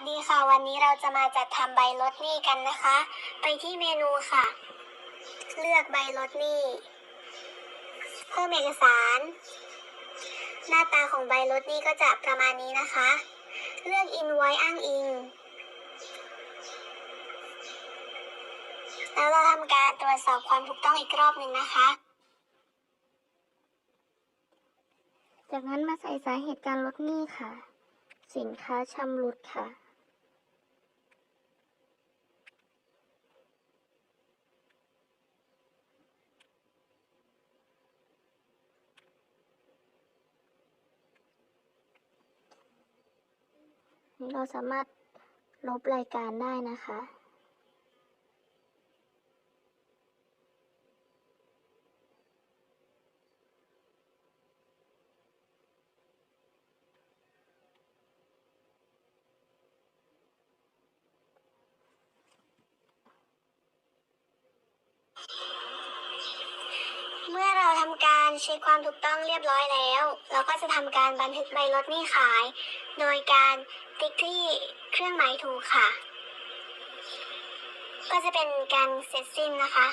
สดีค่ะ วันนี้เราจะมาจัดทำใบลดหนี้กันนะคะ ไปที่เมนูค่ะ เลือกใบลดหนี้ เพิ่มเอกสาร หน้าตาของใบลดหนี้ก็จะประมาณนี้นะคะ เลือกอินไว้อ้างอิง แล้วเราทำการตรวจสอบความถูกต้องอีกรอบหนึ่งนะคะ จากนั้นมาใส่สาเหตุการลดหนี้ค่ะสินค้าชำรุดค่ะ เราสามารถลบรายการได้นะคะ เมื่อเราทำการเช็คความถูกต้องเรียบร้อยแล้ว เราก็จะทำการบันทึกใบลดหนี้ขาย โดยการติ๊กที่เครื่องหมายถูกค่ะ ก็จะเป็นการเสร็จสิ้นนะคะ